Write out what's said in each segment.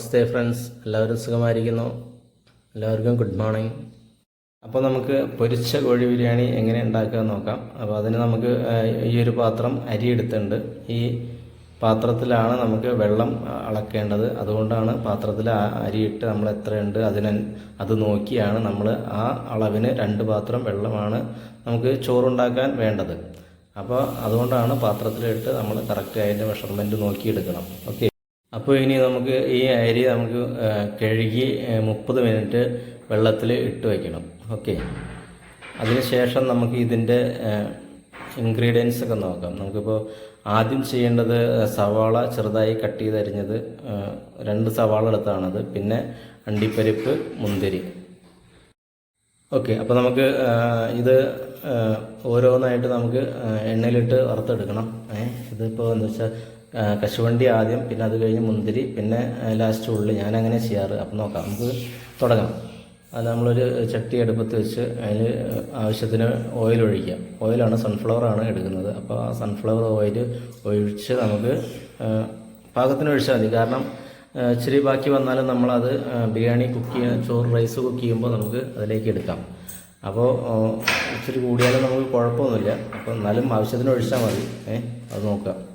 നമസ്തേ friends. എല്ലാവരും സുഖമായിരിക്കുന്നു. എല്ലാവർക്കും ഗുഡ് മോർണിംഗ്. അപ്പോൾ നമുക്ക് പൊരിച്ച കോഴി ബിരിയാണി എങ്ങനെ ഉണ്ടാക്കുക നോക്കാം. അപ്പോൾ അതിന് നമുക്ക് ഈ ഒരു പാത്രം അരി എടുത്തിട്ടുണ്ട്. ഈ പാത്രത്തിലാണ് നമുക്ക് വെള്ളം അളക്കേണ്ടത്. അതുകൊണ്ടാണ് പാത്രത്തിൽ അരിയിട്ട് നമ്മൾ എത്രയുണ്ട് അതിന് അത് നോക്കിയാണ് നമ്മൾ ആ അളവിന് രണ്ട് പാത്രം വെള്ളമാണ് നമുക്ക് ചോറുണ്ടാക്കാൻ വേണ്ടത്. അപ്പോൾ അതുകൊണ്ടാണ് പാത്രത്തിലിട്ട് നമ്മൾ കറക്റ്റ് അതിന്റെ മെഷർമെന്റ് നോക്കിയെടുക്കണം. ഓക്കെ? അപ്പോൾ ഇനി നമുക്ക് ഈ അരി നമുക്ക് കഴുകി മുപ്പത് മിനിറ്റ് വെള്ളത്തിൽ ഇട്ട് വയ്ക്കണം ഓക്കെ. അതിനുശേഷം നമുക്ക് ഇതിന്റെ ഇൻഗ്രീഡിയൻസ് ഒക്കെ നോക്കാം. നമുക്കിപ്പോൾ ആദ്യം ചെയ്യേണ്ടത് സവാള ചെറുതായി കട്ട് ചെയ്ത് അരിഞ്ഞത് രണ്ട് സവാള എടുത്താണത്. പിന്നെ അണ്ടിപ്പരിപ്പ് മുന്തിരി. ഓക്കെ. അപ്പോൾ നമുക്ക് ഇത് ഓരോന്നായിട്ട് നമുക്ക് എണ്ണയിലിട്ട് വറുത്തെടുക്കണം. ഏ ഇതിപ്പോൾ എന്താ വെച്ചാൽ കശുവണ്ടി ആദ്യം പിന്നെ അത് കഴിഞ്ഞ് മുന്തിരി പിന്നെ ലാസ്റ്റ് ഉള്ളി. ഞാൻ അങ്ങനെ ചെയ്യാറ്. അപ്പം നോക്കാം. നമുക്ക് തുടങ്ങാം. അത് നമ്മളൊരു ചട്ടി എടുപ്പത്ത് വെച്ച് അതിൽ ആവശ്യത്തിന് ഓയിൽ ഒഴിക്കുക. ഓയിലാണ് സൺഫ്ലവർ ആണ് എടുക്കുന്നത്. അപ്പോൾ ആ സൺഫ്ലവർ ഓയിൽ ഒഴിച്ച് നമുക്ക് പാകത്തിന് ഒഴിച്ചാൽ മതി. കാരണം ഇച്ചിരി ബാക്കി വന്നാലും നമ്മളത് ബിരിയാണി കുക്ക് ചെയ്യാൻ ചോറ് റൈസ് കുക്ക് ചെയ്യുമ്പോൾ നമുക്ക് അതിലേക്ക് എടുക്കാം. അപ്പോൾ ഇച്ചിരി കൂടിയാലും നമുക്ക് കുഴപ്പമൊന്നുമില്ല. അപ്പോൾ എന്നാലും ആവശ്യത്തിന് ഒഴിച്ചാൽ മതി. ഏ അത് നോക്കാം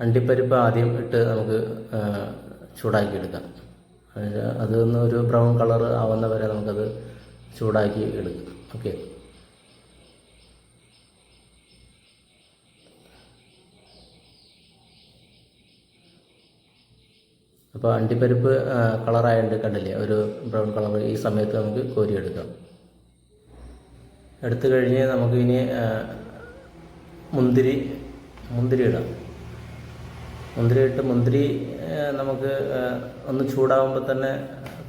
അണ്ടിപ്പരിപ്പ് ആദ്യം ഇട്ട് നമുക്ക് ചൂടാക്കിയെടുക്കാം. അത് ഒന്ന് ഒരു ബ്രൗൺ കളർ ആവുന്ന വരെ നമുക്കത് ചൂടാക്കി എടുക്കാം. ഓക്കെ. അപ്പോൾ അണ്ടിപ്പരിപ്പ് കളറായിട്ട് കണ്ടില്ലേ ഒരു ബ്രൗൺ കളർ ഈ സമയത്ത് നമുക്ക് കോരിയെടുക്കാം. എടുത്തു കഴിഞ്ഞ് നമുക്ക് ഇനി മുന്തിരി മുന്തിരി ഇടാം. മുന്തിരി ഇട്ട് മുന്തിരി നമുക്ക് ഒന്ന് ചൂടാകുമ്പോൾ തന്നെ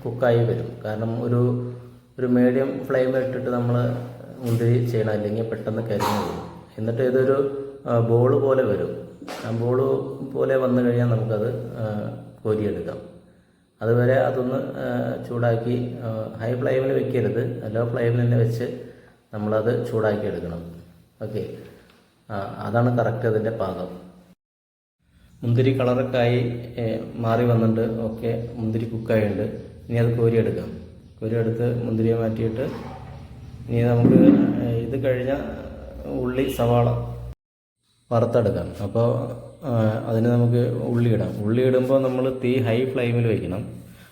കുക്കായി വരും. കാരണം ഒരു ഒരു മീഡിയം ഫ്ലെയിം ഇട്ടിട്ട് നമ്മൾ മുന്തിരി ചെയ്യണം അല്ലെങ്കിൽ പെട്ടെന്ന് കരിഞ്ഞു വരും എന്നിട്ട് ഇതൊരു ബോൾ പോലെ വരും. ആ ബോൾ പോലെ വന്നു കഴിഞ്ഞാൽ നമുക്കത് കോരിയെടുക്കാം. അതുവരെ അതൊന്ന് ചൂടാക്കി ഹൈ ഫ്ലെയിമിൽ വെക്കരുത്. ലോ ഫ്ലെയിമിൽ തന്നെ വെച്ച് നമ്മളത് ചൂടാക്കി എടുക്കണം. ഓക്കെ. അതാണ് കറക്റ്റ് അതിന്റെ പാകം. മുന്തിരി കളറൊക്കെ ആയി മാറി വന്നിട്ടുണ്ട്. ഓക്കെ മുന്തിരി കുക്കായുണ്ട്. ഇനി അത് കോരിയെടുക്കാം. കോരിയെടുത്ത് മുന്തിരിയെ മാറ്റിയിട്ട് ഇനി നമുക്ക് ഇത് കഴിഞ്ഞ ഉള്ളി സവാള വറുത്തെടുക്കാം. അപ്പോൾ അതിന് നമുക്ക് ഉള്ളി ഇടാം. ഉള്ളി ഇടുമ്പോൾ നമ്മൾ തീ ഹൈ ഫ്ലെയിമിൽ വയ്ക്കണം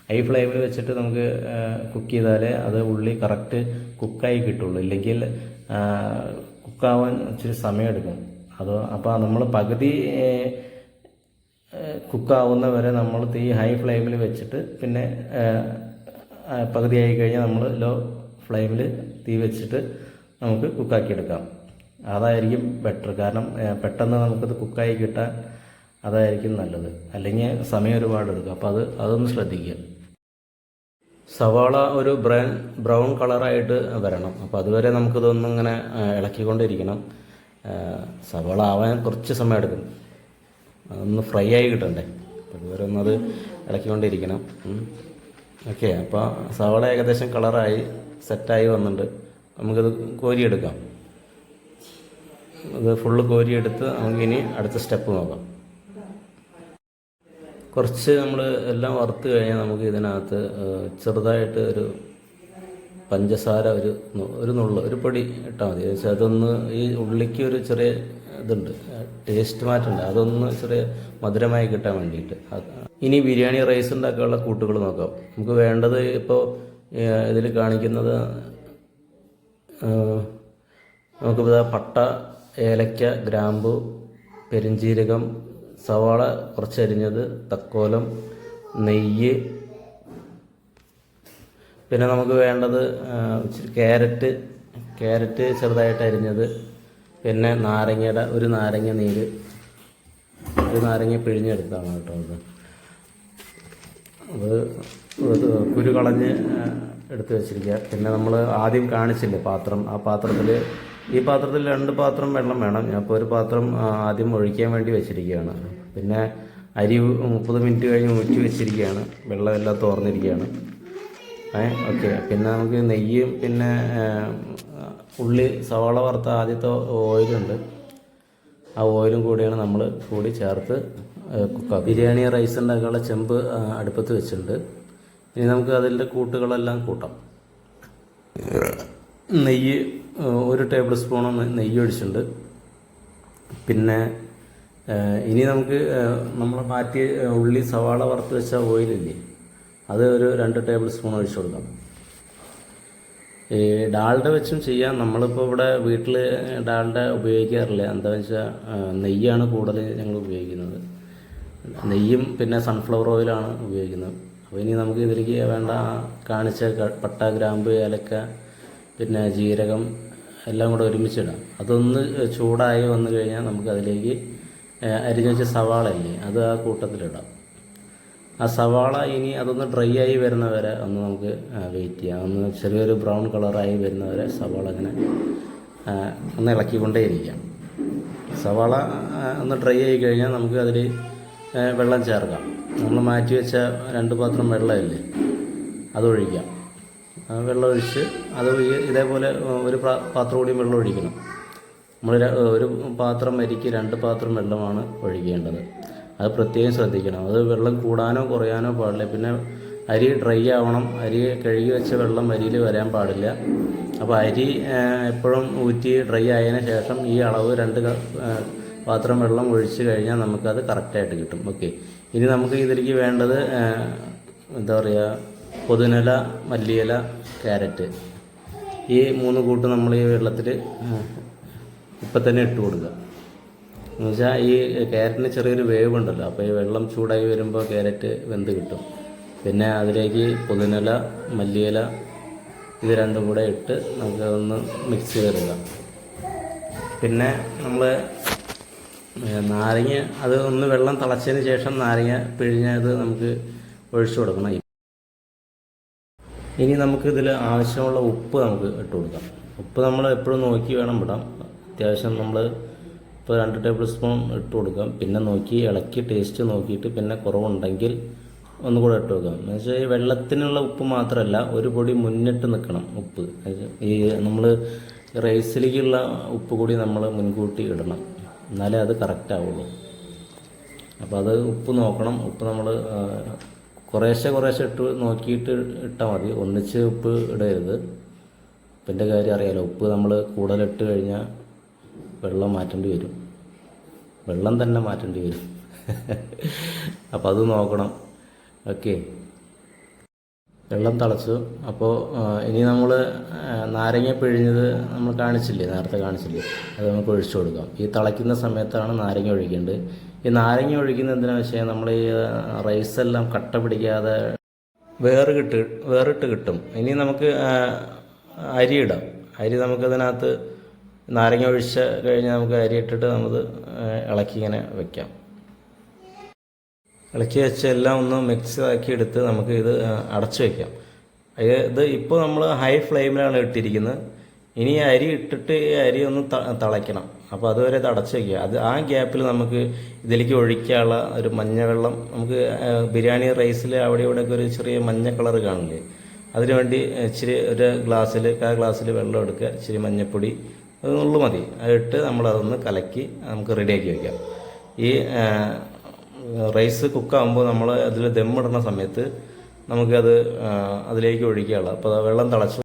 ഹൈ ഫ്ലെയിമിൽ വെച്ചിട്ട് നമുക്ക് കുക്ക് ചെയ്താലേ അത് ഉള്ളി കറക്റ്റ് കുക്കായി കിട്ടുള്ളൂ. ഇല്ലെങ്കിൽ കുക്കാവാൻ ഇച്ചിരി സമയമെടുക്കും. അത് അപ്പോൾ നമ്മൾ പകുതി കുക്കാവുന്ന വരെ നമ്മൾ തീ ഹൈ ഫ്ലെയിമിൽ വെച്ചിട്ട് പിന്നെ പകുതിയായി കഴിഞ്ഞാൽ നമ്മൾ ലോ ഫ്ലെയിമിൽ തീ വെച്ചിട്ട് നമുക്ക് കുക്കാക്കി എടുക്കാം അതായിരിക്കും ബെറ്റർ. കാരണം പെട്ടെന്ന് നമുക്കത് കുക്കായി കിട്ടാൻ അതായിരിക്കും നല്ലത്. അല്ലെങ്കിൽ സമയം ഒരുപാട് എടുക്കും. അപ്പോൾ അത് അതൊന്ന് ശ്രദ്ധിക്കുക. സവാള ഒരു ബ്രൗൺ ബ്രൗൺ കളറായിട്ട് വരണം. അപ്പോൾ അതുവരെ നമുക്കിതൊന്നും ഇങ്ങനെ ഇളക്കിക്കൊണ്ടിരിക്കണം. സവാള ആവാൻ കുറച്ച് സമയം എടുക്കും. അതൊന്ന് ഫ്രൈ ആയി കിട്ടണ്ടേ? അപ്പോൾ അതുവരെ ഒന്നത് ഇളക്കിക്കൊണ്ടിരിക്കണം. ഓക്കെ അപ്പോൾ സവാള ഏകദേശം കളറായി സെറ്റായി വന്നിട്ടുണ്ട്. നമുക്കത് കോരിയെടുക്കാം. അത് ഫുള്ള് കോരിയെടുത്ത് നമുക്കിനി അടുത്ത സ്റ്റെപ്പ് നോക്കാം. കുറച്ച് നമ്മൾ എല്ലാം വറുത്ത് കഴിഞ്ഞാൽ നമുക്ക് ഇതിനകത്ത് ചെറുതായിട്ട് ഒരു പഞ്ചസാര ഒരു ഒരു നുള്ളു ഒരു പൊടി ഇട്ടാൽ മതി. അതൊന്ന് ഈ ഉള്ളിക്ക് ഒരു ചെറിയ ഇതുണ്ട്. ടേസ്റ്റ് മാറ്റുണ്ട് അതൊന്ന് ചെറിയ മധുരമായി കിട്ടാൻ വേണ്ടിയിട്ട്. ഇനി ബിരിയാണി റൈസ് ഉണ്ടാക്കാനുള്ള കൂട്ടുകൾ നോക്കാം. നമുക്ക് വേണ്ടത് ഇപ്പോൾ ഇതിൽ കാണിക്കുന്നത് നമുക്ക് പട്ട ഏലക്ക ഗ്രാമ്പു പെരിഞ്ജീരകം സവാള കുറച്ചരിഞ്ഞത് തക്കോലം നെയ്യ്. പിന്നെ നമുക്ക് വേണ്ടത് ഇച്ചിരി ക്യാരറ്റ് ക്യാരറ്റ് ചെറുതായിട്ട് അരിഞ്ഞത് പിന്നെ നാരങ്ങയുടെ ഒരു നാരങ്ങ നീര് ഒരു നാരങ്ങ പിഴിഞ്ഞെടുത്താണ് കേട്ടോ അത്. അത് കുരുകളഞ്ഞ് കുരു കളഞ്ഞ് എടുത്ത് വെച്ചിരിക്കുക. പിന്നെ നമ്മൾ ആദ്യം കാണിച്ചില്ലേ പാത്രം? ആ പാത്രത്തിൽ ഈ പാത്രത്തിൽ രണ്ട് പാത്രം വെള്ളം വേണം. ഞാൻ ഇപ്പോൾ ഒരു പാത്രം ആദ്യം ഒഴിക്കാൻ വേണ്ടി വെച്ചിരിക്കുകയാണ്. പിന്നെ അരി മുപ്പത് മിനിറ്റ് കഴിഞ്ഞ് ഊറ്റി വെച്ചിരിക്കുകയാണ്. വെള്ളമെല്ലാം തോർന്നിരിക്കുകയാണ്. ഏ ഓക്കെ. പിന്നെ നമുക്ക് നെയ്യും പിന്നെ ഉള്ളി സവാള വറുത്ത ആദ്യത്തെ ഓയിലുണ്ട് ആ ഓയിലും കൂടിയാണ് നമ്മൾ കൂടി ചേർത്ത് ബിരിയാണി റൈസ് ഉണ്ടാക്കാനുള്ള ചെമ്പ് അടുപ്പത്ത് വെച്ചിട്ടുണ്ട്. ഇനി നമുക്ക് അതിന്റെ കൂട്ടുകളെല്ലാം കൂട്ടാം. നെയ്യ് ഒരു ടേബിൾ സ്പൂൺ നെയ്യ് ഒഴിച്ചിട്ടുണ്ട്. പിന്നെ ഇനി നമുക്ക് നമ്മൾ മാറ്റി ഉള്ളി സവാള വറുത്ത് വെച്ച ഓയിലില്ലേ അത് ഒരു രണ്ട് ടേബിൾ സ്പൂൺ ഒഴിച്ചു കൊടുക്കാം ഈ ഡാൾഡ വെച്ചും ചെയ്യാം. നമ്മളിപ്പോൾ ഇവിടെ വീട്ടിൽ ഡാൾഡ ഉപയോഗിക്കാറില്ല. എന്താണെന്ന് വെച്ചാൽ നെയ്യാണ് കൂടുതൽ ഞങ്ങൾ ഉപയോഗിക്കുന്നത്. നെയ്യും പിന്നെ സൺഫ്ലവർ ഓയിലാണ് ഉപയോഗിക്കുന്നത്. അപ്പോൾ ഇനി നമുക്ക് ഇതിലേക്ക് വേണ്ട കാണിച്ച പട്ട ഗ്രാമ്പ് ഏലക്ക പിന്നെ ജീരകം എല്ലാം കൂടെ ഒരുമിച്ചിടാം അതൊന്ന് ചൂടായി വന്നു കഴിഞ്ഞാൽ നമുക്ക് അതിലേക്ക് അരിഞ്ഞു വെച്ച സവാള ഇല്ലേ അത് ആ കൂട്ടത്തിലിടാം. ആ സവാള ഇനി അതൊന്ന് ഡ്രൈ ആയി വരുന്നവരെ ഒന്ന് നമുക്ക് വെയിറ്റ് ചെയ്യാം. ഒന്ന് ചെറിയൊരു ബ്രൗൺ കളറായി വരുന്നവരെ സവാള ഇങ്ങനെ ആ, ഒന്ന് ഇളക്കിക്കൊണ്ടേയിരിക്കാം. സവാള ഒന്ന് ഡ്രൈ ആയി കഴിഞ്ഞാൽ നമുക്ക് അതിൽ വെള്ളം ചേർക്കാം. നമ്മൾ മാറ്റി വെച്ച രണ്ട് പാത്രം വെള്ളമില്ലേ അതൊഴിക്കാം. വെള്ളം ഒഴിച്ച് അത് ഇതേപോലെ ഒരു പാത്രം കൂടിയും വെള്ളം ഒഴിക്കണം. നമ്മൾ ഒരു പാത്രം അരിക്ക് രണ്ട് പാത്രം വെള്ളമാണ് ഒഴിക്കേണ്ടത്. അത് പ്രത്യേകം ശ്രദ്ധിക്കണം. അത് വെള്ളം കൂടാനോ കുറയാനോ പാടില്ല. പിന്നെ അരി ഡ്രൈ ആവണം. അരി കഴുകി വെച്ച വെള്ളം അരിയിൽ വരാൻ പാടില്ല. അപ്പോൾ അരി എപ്പോഴും ഊറ്റി ഡ്രൈ ആയതിനു ശേഷം ഈ അളവ് രണ്ട് പാത്രം വെള്ളം ഒഴിച്ച് കഴിഞ്ഞാൽ നമുക്കത് കറക്റ്റായിട്ട് കിട്ടും. ഓക്കെ ഇനി നമുക്ക് ഇതിലേക്ക് വേണ്ടത് എന്താ പറയുക പുതിനില മല്ലിയില ക്യാരറ്റ്. ഈ മൂന്ന് കൂട്ട് നമ്മൾ ഈ വെള്ളത്തിൽ ഇപ്പം തന്നെ ഇട്ട് കൊടുക്കുക. എന്ന് വെച്ചാൽ ഈ ക്യാരറ്റിന് ചെറിയൊരു വേവ് ഉണ്ടല്ലോ. അപ്പോൾ ഈ വെള്ളം ചൂടായി വരുമ്പോൾ ക്യാരറ്റ് വെന്ത് കിട്ടും. പിന്നെ അതിലേക്ക് പുതിനില മല്ലിയില ഇത് രണ്ടും കൂടെ ഇട്ട് നമുക്ക് അതൊന്ന് മിക്സ് ചെയ്തെടുക്കാം. പിന്നെ നമ്മൾ നാരങ്ങ അത് ഒന്ന് വെള്ളം തിളച്ചതിന് ശേഷം നാരങ്ങ പിഴിഞ്ഞത് നമുക്ക് ഒഴിച്ചു കൊടുക്കണം. ഇനി നമുക്ക് ഇതിൽ ആവശ്യമുള്ള ഉപ്പ് നമുക്ക് ഇട്ട് കൊടുക്കാം. ഉപ്പ് നമ്മൾ എപ്പോഴും നോക്കി വേണം വിടാം അത്യാവശ്യം നമ്മൾ ഇപ്പോൾ രണ്ട് ടേബിൾ സ്പൂൺ ഇട്ട് കൊടുക്കാം. പിന്നെ നോക്കി ഇളക്കി ടേസ്റ്റ് നോക്കിയിട്ട് പിന്നെ കുറവുണ്ടെങ്കിൽ ഒന്നും കൂടെ ഇട്ട് കൊടുക്കാം. എന്ന് വെച്ചാൽ ഈ വെള്ളത്തിനുള്ള ഉപ്പ് മാത്രമല്ല ഒരു പൊടി മുന്നിട്ട് നിൽക്കണം ഉപ്പ്. ഈ നമ്മൾ റൈസിലേക്കുള്ള ഉപ്പ് കൂടി നമ്മൾ മുൻകൂട്ടി ഇടണം. എന്നാലേ അത് കറക്റ്റ് ആവുള്ളൂ. അപ്പോൾ അത് ഉപ്പ് നോക്കണം. ഉപ്പ് നമ്മൾ കുറേശ്ശെ കുറേശ്ശെ ഇട്ട് നോക്കിയിട്ട് ഇട്ടാൽ മതി. ഒന്നിച്ച് ഉപ്പ് ഇടരുത്. ഉപ്പിന്റെ കാര്യം അറിയാലോ ഉപ്പ് നമ്മൾ കൂടുതലിട്ട് കഴിഞ്ഞാൽ വെള്ളം മാറ്റേണ്ടി വരും. വെള്ളം തന്നെ മാറ്റേണ്ടി വരും. അപ്പോൾ അത് നോക്കണം. ഓക്കെ. വെള്ളം തിളച്ചു. അപ്പോൾ ഇനി നമ്മൾ നാരങ്ങ പിഴിഞ്ഞത് നമ്മൾ കാണിച്ചില്ലേ? നേരത്തെ കാണിച്ചില്ലേ? അത് നമുക്ക് ഒഴിച്ചു കൊടുക്കാം. ഈ തിളയ്ക്കുന്ന സമയത്താണ് നാരങ്ങ ഒഴിക്കേണ്ടത്. ഈ നാരങ്ങ ഒഴിക്കുന്ന എന്തിനാ വെച്ചാൽ നമ്മൾ ഈ റൈസ് എല്ലാം കട്ട പിടിക്കാതെ വേറ് കിട്ട് വേറിട്ട് കിട്ടും. ഇനി നമുക്ക് അരി ഇടാം. അരി നമുക്കതിനകത്ത് നാരങ്ങ ഒഴിച്ച് കഴിഞ്ഞാൽ നമുക്ക് അരി ഇട്ടിട്ട് നമുക്ക് ഇളക്കി ഇങ്ങനെ വെക്കാം. ഇളക്കി വെച്ച് എല്ലാം ഒന്ന് മിക്സ് ആക്കി എടുത്ത് നമുക്ക് ഇത് അടച്ചു വെക്കാം. ഇത് ഇപ്പോൾ നമ്മൾ ഹൈ ഫ്ലെയിമിലാണ് ഇട്ടിരിക്കുന്നത്. ഇനി അരി ഇട്ടിട്ട് അരി ഒന്ന് തിളയ്ക്കണം. അപ്പോൾ അതുവരെ ഇത് അടച്ചു വയ്ക്കുക അത് ആ ഗ്യാപ്പിൽ നമുക്ക് ഇതിലേക്ക് ഒഴിക്കാനുള്ള ഒരു മഞ്ഞവെള്ളം നമുക്ക് ബിരിയാണി റൈസിൽ അവിടെ ഇവിടെയൊക്കെ ഒരു ചെറിയ മഞ്ഞ കളർ കാണില്ലേ? അതിനുവേണ്ടി ഇച്ചിരി ഒരു ഗ്ലാസ്സിൽ കാ ഗ്ലാസ്സിൽ വെള്ളം എടുക്കുക. ഇച്ചിരി മഞ്ഞപ്പൊടി അത് നുള്ളു മതി. അതിട്ട് നമ്മളതൊന്ന് കലക്കി നമുക്ക് റെഡിയാക്കി വയ്ക്കാം ഈ റൈസ് കുക്കാകുമ്പോൾ നമ്മൾ അതിൽ ദമ്മിടുന്ന സമയത്ത് നമുക്കത് അതിലേക്ക് ഒഴിക്കാനുള്ള. അപ്പോൾ വെള്ളം തിളച്ച്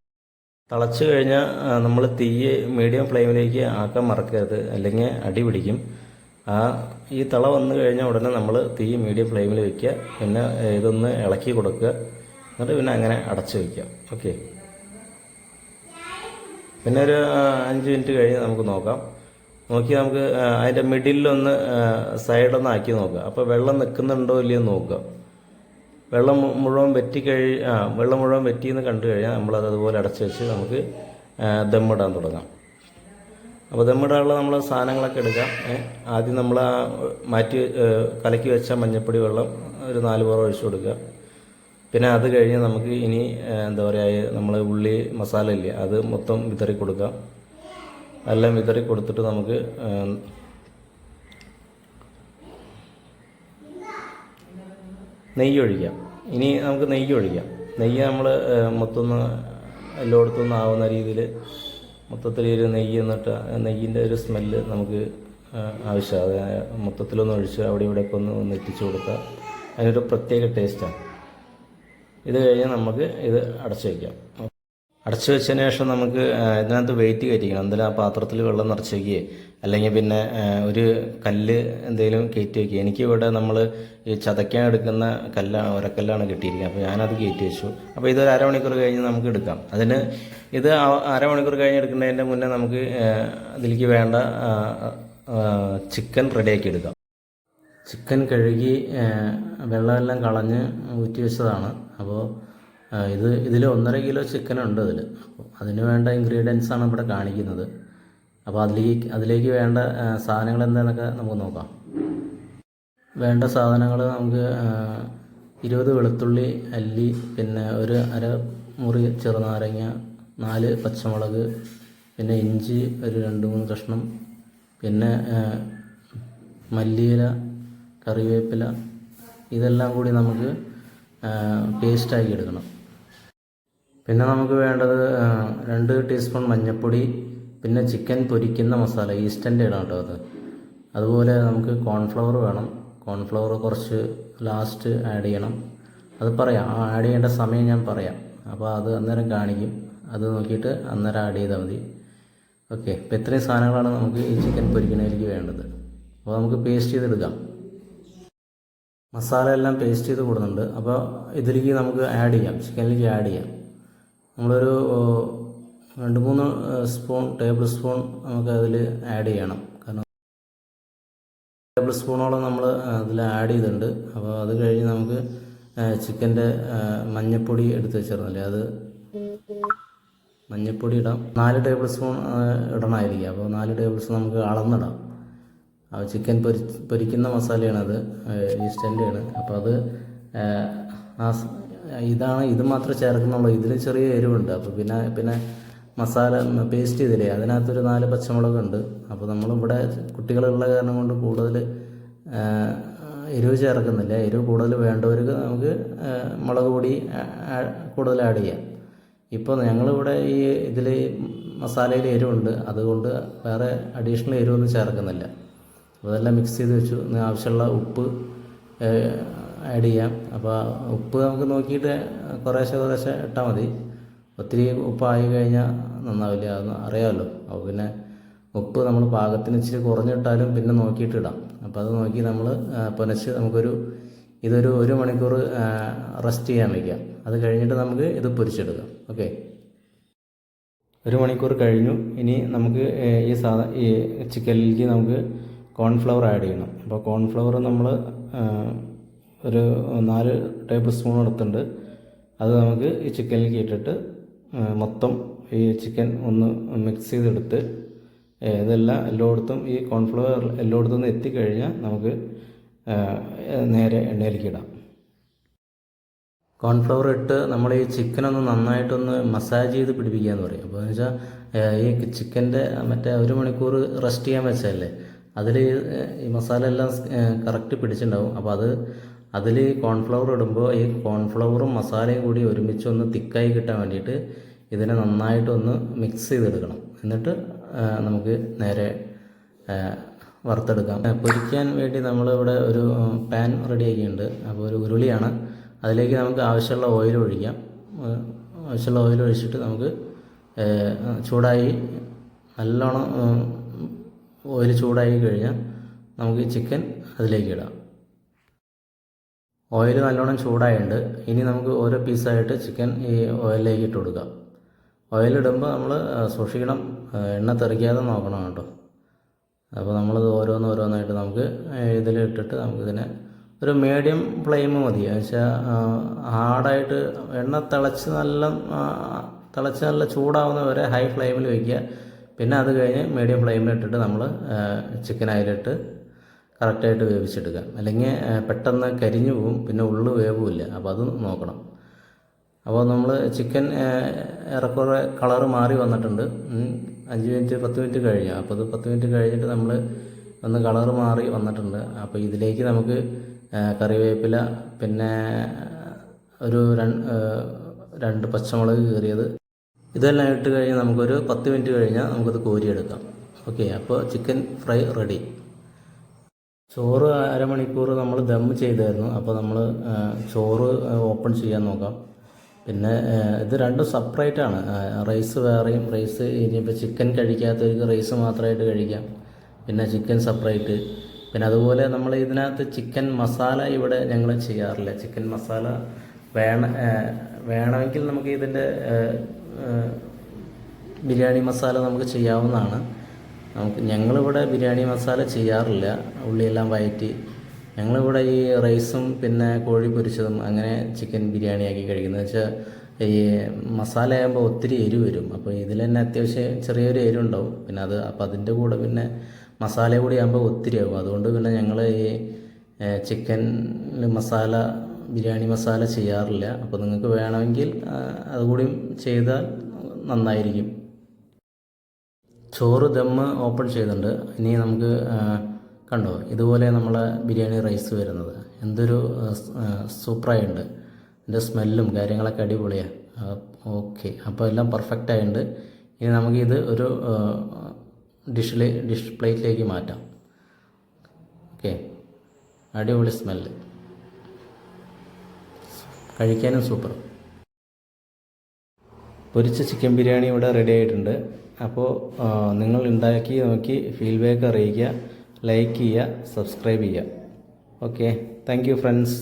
തിളച്ച് കഴിഞ്ഞാൽ നമ്മൾ തീ മീഡിയം ഫ്ലെയിമിലേക്ക് ആക്കാൻ മറക്കരുത്. അല്ലെങ്കിൽ അടി പിടിക്കും. ആ ഈ തിള വന്നു കഴിഞ്ഞാൽ ഉടനെ നമ്മൾ തീ മീഡിയം ഫ്ലെയിമിൽ വയ്ക്കുക പിന്നെ ഇതൊന്ന് ഇളക്കി കൊടുക്കുക എന്നിട്ട് പിന്നെ അങ്ങനെ അടച്ചു വയ്ക്കുക ഓക്കെ? പിന്നെ ഒരു അഞ്ച് മിനിറ്റ് കഴിഞ്ഞ് നമുക്ക് നോക്കാം. നോക്കി നമുക്ക് അതിന്റെ മിഡിലൊന്ന് സൈഡൊന്ന് ആക്കി നോക്കാം. അപ്പോൾ വെള്ളം നിൽക്കുന്നുണ്ടോ ഇല്ലയോ നോക്കുക. വെള്ളം മുഴുവൻ വെറ്റി കഴി ആ വെള്ളം മുഴുവൻ വെറ്റിയെന്ന് കണ്ടു കഴിഞ്ഞാൽ നമ്മളത് അതുപോലെ അടച്ച് വെച്ച് നമുക്ക് ദമ്മിടാൻ തുടങ്ങാം. അപ്പോൾ ദമ്മിടാനുള്ള നമ്മൾ സാധനങ്ങളൊക്കെ എടുക്കാം. ആദ്യം നമ്മൾ മാറ്റി കലക്കി വെച്ച മഞ്ഞപ്പൊടി വെള്ളം ഒരു നാല് പേർ ഒഴിച്ചു കൊടുക്കുക. പിന്നെ അത് കഴിഞ്ഞ് നമുക്ക് ഇനി എന്താ പറയുക നമ്മൾ ഉള്ളി മസാല ഇല്ലേ അത് മൊത്തം വിതറി കൊടുക്കാം എല്ലാം വിതറി കൊടുത്തിട്ട് നമുക്ക് നെയ്യ് ഒഴിക്കാം. ഇനി നമുക്ക് നെയ്യ് ഒഴിക്കാം. നെയ്യ് നമ്മൾ മൊത്തം എല്ലായിടത്തുനിന്ന് ആവുന്ന രീതിയിൽ മൊത്തത്തിൽ ഒരു നെയ്യ് എന്നിട്ട് നെയ്യിന്റെ ഒരു സ്മെല്ല് നമുക്ക് ആവശ്യമാണ്. അത് മൊത്തത്തിലൊന്ന് ഒഴിച്ച് അവിടെ ഇവിടെയൊക്കെ ഒന്ന് ഒന്ന് എത്തിച്ചു കൊടുത്താൽ അതിനൊരു പ്രത്യേക ടേസ്റ്റാണ് ഇത് കഴിഞ്ഞ് നമുക്ക് ഇത് അടച്ചു വയ്ക്കാം അടച്ചു വെച്ചതിന് ശേഷം നമുക്ക് ഇതിനകത്ത് വെയിറ്റ് കയറ്റിക്കണം. എന്തായാലും ആ പാത്രത്തിൽ വെള്ളം നിറച്ച് വയ്ക്കുകയോ അല്ലെങ്കിൽ പിന്നെ ഒരു കല്ല് എന്തെങ്കിലും കയറ്റി വയ്ക്കുക എനിക്ക് ഇവിടെ നമ്മൾ ഈ ചതയ്ക്കാൻ എടുക്കുന്ന കല്ലാണ് ഒരക്കല്ലാണ് കിട്ടിയിരിക്കുക അപ്പോൾ ഞാനത് കയറ്റി വെച്ചു. അപ്പോൾ ഇതൊരു അരമണിക്കൂർ കഴിഞ്ഞ് നമുക്ക് എടുക്കാം. അതിന് ഇത് അരമണിക്കൂർ കഴിഞ്ഞ് എടുക്കുന്നതിന്റെ മുന്നേ നമുക്ക് അതിലേക്ക് വേണ്ട ചിക്കൻ റെഡിയാക്കി എടുക്കാം. ചിക്കൻ കഴുകി വെള്ളമെല്ലാം കളഞ്ഞ് ഊറ്റി വെച്ചതാണ്. അപ്പോൾ ഇത് ഇതിൽ ഒന്നര കിലോ ചിക്കൻ ഉണ്ട് ഇതിൽ അപ്പോൾ അതിന് വേണ്ട ഇൻഗ്രീഡിയൻസ് ആണ് ഇവിടെ കാണിക്കുന്നത്. അപ്പോൾ അതിലേക്ക് അതിലേക്ക് വേണ്ട സാധനങ്ങൾ എന്താണെന്നൊക്കെ നമുക്ക് നോക്കാം. വേണ്ട സാധനങ്ങൾ നമുക്ക് ഇരുപത് വെളുത്തുള്ളി അല്ലി പിന്നെ ഒരു അര മുറി ചെറുനാരങ്ങ നാല് പച്ചമുളക് പിന്നെ ഇഞ്ചി ഒരു രണ്ട് മൂന്ന് കഷ്ണം പിന്നെ മല്ലിയില കറിവേപ്പില ഇതെല്ലാം കൂടി നമുക്ക് പേസ്റ്റാക്കി എടുക്കണം. പിന്നെ നമുക്ക് വേണ്ടത് രണ്ട് ടീസ്പൂൺ മഞ്ഞൾപ്പൊടി പിന്നെ ചിക്കൻ പൊരിക്കുന്ന മസാല ഈസ്റ്റന്റെ ഇടാം കേട്ടോ അത്. അതുപോലെ നമുക്ക് കോൺഫ്ലവർ വേണം. കോൺഫ്ലവർ കുറച്ച് ലാസ്റ്റ് ആഡ് ചെയ്യണം. അത് പറയാം. ആ ആഡ് ചെയ്യേണ്ട സമയം ഞാൻ പറയാം. അപ്പോൾ അത് അന്നേരം കാണിക്കും. അത് നോക്കിയിട്ട് അന്നേരം ആഡ് ചെയ്താൽ മതി. ഓക്കെ അപ്പോൾ ഇത്രയും സാധനങ്ങളാണ് നമുക്ക് ഈ ചിക്കൻ പൊരിക്കുന്നതിലേക്ക് വേണ്ടത്. അപ്പോൾ നമുക്ക് പേസ്റ്റ് ചെയ്തെടുക്കാം. മസാല എല്ലാം പേസ്റ്റ് ചെയ്ത് കൊടുക്കുന്നുണ്ട്. അപ്പോൾ ഇതിലേക്ക് നമുക്ക് ആഡ് ചെയ്യാം. ചിക്കനിലേക്ക് ആഡ് ചെയ്യാം. നമ്മളൊരു രണ്ട് മൂന്ന് സ്പൂൺ ടേബിൾ സ്പൂൺ നമുക്ക് അതിൽ ആഡ് ചെയ്യണം. കാരണം ടേബിൾ സ്പൂണോളം നമ്മൾ അതിൽ ആഡ് ചെയ്തിട്ടുണ്ട്. അപ്പോൾ അത് കഴിഞ്ഞ് നമുക്ക് ചിക്കന്റെ മഞ്ഞപ്പൊടി എടുത്ത് വെച്ചിരുന്നില്ലേ അത് മഞ്ഞപ്പൊടി ഇടാം. നാല് ടേബിൾ സ്പൂൺ ഇടണമായിരിക്കും. അപ്പോൾ നാല് ടേബിൾ സ്പൂൺ നമുക്ക് അളന്നിടാം. ചിക്കൻ പൊരി പൊരിക്കുന്ന മസാലയാണത് ഈസ്റ്റന്റെയാണ് അപ്പോൾ അത് ആ, ആ ഇതാണ് ഇത് മാത്രമേ ചേർക്കുന്നുള്ളൂ ഇതിൽ ചെറിയ എരിവുണ്ട്. അപ്പോൾ പിന്നെ പിന്നെ മസാല പേസ്റ്റ് ചെയ്തില്ലേ അതിനകത്തൊരു നാല് പച്ചമുളകുണ്ട്. അപ്പോൾ നമ്മളിവിടെ കുട്ടികളുള്ള കാരണം കൊണ്ട് കൂടുതൽ ആ, എരിവ് ചേർക്കുന്നില്ല. എരിവ് കൂടുതൽ വേണ്ടവർക്ക് നമുക്ക് ആ, മുളക് പൊടി ആ, ആ, കൂടുതൽ ആഡ് ചെയ്യാം. ഇപ്പോൾ ഞങ്ങളിവിടെ ഈ ഇതിൽ മസാലയിൽ എരിവുണ്ട്. അതുകൊണ്ട് വേറെ അഡീഷണൽ എരിവൊന്നും ചേർക്കുന്നില്ല. അതെല്ലാം മിക്സ് ചെയ്ത് വെച്ചു. ആവശ്യമുള്ള ഉപ്പ് ആഡ് ചെയ്യാം. അപ്പോൾ ഉപ്പ് നമുക്ക് നോക്കിയിട്ട് കുറേശ്ശെ കുറേശ്ശെ ഇട്ടാൽ മതി. ഒത്തിരി ഉപ്പായി കഴിഞ്ഞാൽ നന്നാവില്ല. അതൊന്ന് അറിയാമല്ലോ. അപ്പോൾ പിന്നെ ഉപ്പ് നമ്മൾ പാകത്തിന് ഇച്ചിരി കുറഞ്ഞിട്ടാലും പിന്നെ നോക്കിയിട്ട് ഇടാം. അപ്പോൾ അത് നോക്കി നമ്മൾ പുനച്ച് നമുക്കൊരു ഇതൊരു ഒരു മണിക്കൂർ റെസ്റ്റ് ചെയ്യാൻ വയ്ക്കാം അത് കഴിഞ്ഞിട്ട് നമുക്ക് ഇത് പൊരിച്ചെടുക്കാം. ഓക്കെ? ഒരു മണിക്കൂർ കഴിഞ്ഞു. ഇനി നമുക്ക് ഈ സാധ ഈ ചിക്കനിലേക്ക് നമുക്ക് കോൺഫ്ലവർ ആഡ് ചെയ്യണം. അപ്പോൾ കോൺഫ്ലവർ നമ്മൾ ഒരു നാല് ടേബിൾ സ്പൂൺ എടുത്തിട്ടുണ്ട്. അത് നമുക്ക് ഈ ചിക്കനിലേക്ക് ഇട്ടിട്ട് മൊത്തം ഈ ചിക്കൻ ഒന്ന് മിക്സ് ചെയ്തെടുത്ത് ഇതെല്ലാം എല്ലായിടത്തും ഈ കോൺഫ്ലവർ എല്ലായിടത്തും നിന്ന് എത്തിക്കഴിഞ്ഞാൽ നമുക്ക് നേരെ എണ്ണയിലേക്ക് ഇടാം. കോൺഫ്ലവർ ഇട്ട് നമ്മൾ ഈ ചിക്കനൊന്ന് നന്നായിട്ടൊന്ന് മസാജ് ചെയ്ത് പിടിപ്പിക്കുക എന്ന് പറയും. അപ്പോൾ എന്ന് വെച്ചാൽ ഈ ചിക്കന്റെ മറ്റേ ഒരു മണിക്കൂർ റെസ്റ്റ് ചെയ്യാൻ വെച്ചതല്ലേ? അതിൽ ഈ മസാല എല്ലാം കറക്റ്റ് പിടിച്ചിട്ടുണ്ടാവും അപ്പോൾ അത് അതിൽ കോൺഫ്ലവർ ഇടുമ്പോൾ ഈ കോൺഫ്ലവറും മസാലയും കൂടി ഒരുമിച്ച് ഒന്ന് തിക്കായി കിട്ടാൻ വേണ്ടിയിട്ട് ഇതിനെ നന്നായിട്ടൊന്ന് മിക്സ് ചെയ്തെടുക്കണം. എന്നിട്ട് നമുക്ക് നേരെ വറുത്തെടുക്കാം. പൊരിക്കാൻ വേണ്ടി നമ്മളിവിടെ ഒരു പാൻ റെഡിയാക്കിയിട്ടുണ്ട് അപ്പോൾ ഒരു ഉരുളിയാണ്. അതിലേക്ക് നമുക്ക് ആവശ്യമുള്ള ഓയിൽ ഒഴിക്കാം. ആവശ്യമുള്ള ഓയിൽ ഒഴിച്ചിട്ട് നമുക്ക് ചൂടായി നല്ലോണം ഓയിൽ ചൂടായി കഴിഞ്ഞാൽ നമുക്ക് ചിക്കൻ അതിലേക്ക് ഇടാം. ഓയിൽ നല്ലോണം ചൂടായുണ്ട് ഇനി നമുക്ക് ഓരോ പീസായിട്ട് ചിക്കൻ ഈ ഓയിലിലേക്ക് ഇട്ട് കൊടുക്കാം. ഓയിലിടുമ്പോൾ നമ്മൾ സൂക്ഷിക്കണം. എണ്ണ തെറിക്കാതെ നോക്കണം കേട്ടോ. അപ്പോൾ നമ്മളത് ഓരോന്ന് ഓരോന്നായിട്ട് നമുക്ക് ഇതിലിട്ടിട്ട് നമുക്കിതിനെ ഒരു മീഡിയം ഫ്ലെയിം മതി. വെച്ചാൽ ഹാർഡായിട്ട് എണ്ണ തിളച്ച് നല്ല തിളച്ച് നല്ല ചൂടാവുന്ന വരെ ഹൈ ഫ്ലെയിമിൽ വയ്ക്കുക പിന്നെ അത് കഴിഞ്ഞ് മീഡിയം ഫ്ലെയിമിൽ ഇട്ടിട്ട് നമ്മൾ ചിക്കൻ അതിലിട്ട് കറക്റ്റായിട്ട് വേവിച്ചെടുക്കാം അല്ലെങ്കിൽ പെട്ടെന്ന് കരിഞ്ഞു പോകും പിന്നെ ഉള്ളു വേവുമില്ല അപ്പോൾ അത് നോക്കണം. അപ്പോൾ നമ്മൾ ചിക്കൻ ഏറെക്കുറെ കളർ മാറി വന്നിട്ടുണ്ട്. അഞ്ച് മിനിറ്റ് പത്ത് മിനിറ്റ് കഴിഞ്ഞു. അപ്പോൾ അത് പത്ത് മിനിറ്റ് കഴിഞ്ഞിട്ട് നമ്മൾ ഒന്ന് കളർ മാറി വന്നിട്ടുണ്ട്. അപ്പോൾ ഇതിലേക്ക് നമുക്ക് കറിവേപ്പില പിന്നെ ഒരു രണ്ട് പച്ചമുളക് കീറിയത് ഇതെല്ലാം ഇട്ട് കഴിഞ്ഞ് നമുക്കൊരു പത്ത് മിനിറ്റ് കഴിഞ്ഞാൽ നമുക്കത് കോരിയെടുക്കാം. ഓക്കെ അപ്പോൾ ചിക്കൻ ഫ്രൈ റെഡി. ചോറ് അരമണിക്കൂർ നമ്മൾ ദം ചെയ്തായിരുന്നു. അപ്പോൾ നമ്മൾ ചോറ് ഓപ്പൺ ചെയ്യാൻ നോക്കാം. പിന്നെ ഇത് രണ്ടും സെപ്പറേറ്റ് ആണ്. റൈസ് വേറെയും റൈസ് ഇനിയിപ്പോൾ ചിക്കൻ കഴിക്കാത്തവർക്ക് റൈസ് മാത്രമായിട്ട് കഴിക്കാം. പിന്നെ ചിക്കൻ സെപ്പറേറ്റ് പിന്നെ അതുപോലെ നമ്മൾ ഇതിനകത്ത് ചിക്കൻ മസാല ഇവിടെ ഞങ്ങൾ ചെയ്യാറില്ല. ചിക്കൻ മസാല വേണ വേണമെങ്കിൽ നമുക്ക് ഇതിന്റെ ബിരിയാണി മസാല നമുക്ക് ചെയ്യാവുന്നതാണ്. നമുക്ക് ഞങ്ങളിവിടെ ബിരിയാണി മസാല ചെയ്യാറില്ല. ഉള്ളിയെല്ലാം വയറ്റി ഞങ്ങളിവിടെ ഈ റൈസും പിന്നെ കോഴി പൊരിച്ചതും അങ്ങനെ ചിക്കൻ ബിരിയാണി ആക്കി കഴിക്കുന്നത്. വെച്ചാൽ ഈ മസാല ആകുമ്പോൾ ഒത്തിരി എരിവ് വരും. അപ്പോൾ ഇതിൽ തന്നെ അത്യാവശ്യം ചെറിയൊരു എരിവുണ്ടാവും. പിന്നെ അത് അപ്പോൾ അതിന്റെ കൂടെ പിന്നെ മസാല കൂടി ആകുമ്പോൾ ഒത്തിരി ആകും. അതുകൊണ്ട് പിന്നെ ഞങ്ങൾ ഈ ചിക്കൻ മസാല ബിരിയാണി മസാല ചെയ്യാറില്ല. അപ്പോൾ നിങ്ങൾക്ക് വേണമെങ്കിൽ അതുകൂടി ചെയ്താൽ നന്നായിരിക്കും. ചോറ് ദമ്മ് ഓപ്പൺ ചെയ്തിട്ടുണ്ട്. ഇനി നമുക്ക് കണ്ടോ ഇതുപോലെ നമ്മളെ ബിരിയാണി റൈസ് വരുന്നത്. എന്തൊരു സൂപ്പറായുണ്ട്. അതിന്റെ സ്മെല്ലും കാര്യങ്ങളൊക്കെ അടിപൊളിയാണ് ഓക്കെ. അപ്പോൾ എല്ലാം പെർഫെക്റ്റ് ആയിട്ടുണ്ട് ഇനി നമുക്കിത് ഒരു ഡിഷിൽ ഡിഷ് പ്ലേറ്റിലേക്ക് മാറ്റാം. ഓക്കെ. അടിപൊളി സ്മെല്ല്. കഴിക്കാനും സൂപ്പർ. പൊരിച്ച ചിക്കൻ ബിരിയാണി ഇവിടെ റെഡി ആയിട്ടുണ്ട്. അപ്പോൾ നിങ്ങൾ ഉണ്ടാക്കി നോക്കി ഫീഡ്ബാക്ക് അറിയിക്കുക ലൈക്ക് ചെയ്യുക സബ്സ്ക്രൈബ് ചെയ്യുക. Okay thank friends